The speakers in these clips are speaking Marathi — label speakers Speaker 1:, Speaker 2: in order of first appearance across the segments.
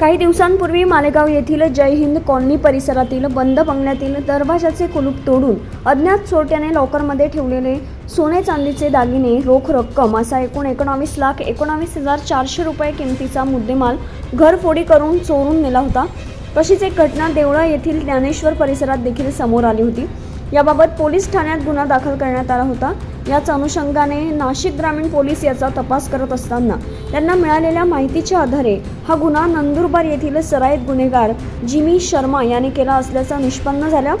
Speaker 1: काही दिवसांपूर्वी मालेगाव येथील जय हिंद कॉलनी परिसरातील बंद बंगल्यातील दरवाजाचे कुलूप तोडून अज्ञात चोरट्याने लॉकरमध्ये ठेवलेले सोने चांदीचे दागिने रोख रक्कम असा एकूण एकोणावीस लाख एकोणावीस हजार चारशे रुपये किमतीचा मुद्देमाल घरफोडी करून चोरून नेला होता. तशीच एक घटना देवळा येथील ज्ञानेश्वर परिसरात देखील समोर आली होती. याबाबत पोलीस ठाण्यात गुन्हा दाखल करण्यात आला होता. याच अनुषंगाने नाशिक ग्रामीण पोलीस याचा तपास करत असताना त्यांना मिळालेल्या माहितीच्या आधारे हा गुन्हा नंदुरबार येथील सराईत गुन्हेगार जिमी शर्मा याने केला असल्याचं निष्पन्न झाला.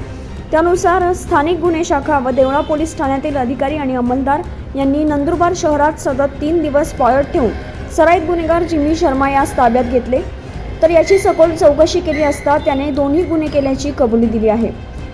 Speaker 1: त्यानुसार स्थानिक गुन्हे शाखा व देवळा पोलीस ठाण्यातील अधिकारी आणि अंमलदार यांनी नंदुरबार शहरात सतत तीन दिवस पॉयट ठेवून सराईत गुन्हेगार जिमी शर्मा यास ताब्यात घेतले. तर याची सखोल चौकशी केली असता त्याने दोन्ही गुन्हे केल्याची कबुली दिली आहे.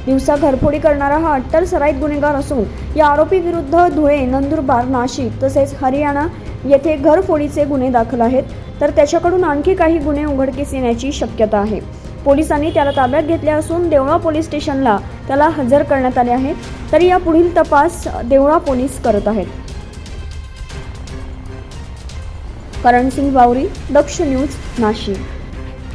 Speaker 1: दिवसा घरफोडी करणारा हा अट्टर सराईत गुन्हेगार असून या आरोपीविरुद्ध धुळे नंदुरबार नाशिक तसेच हरियाणा येथे घरफोडीचे गुन्हे दाखल आहेत. तर त्याच्याकडून आणखी काही गुन्हे उघडकीस येण्याची शक्यता आहे. पोलिसांनी त्याला ताब्यात घेतले असून देवळा पोलीस स्टेशनला त्याला हजर करण्यात आले आहे. तर या पुढील तपास देवळा पोलीस करत आहेत. करणसिंग बावरी दक्ष न्यूज नाशिक.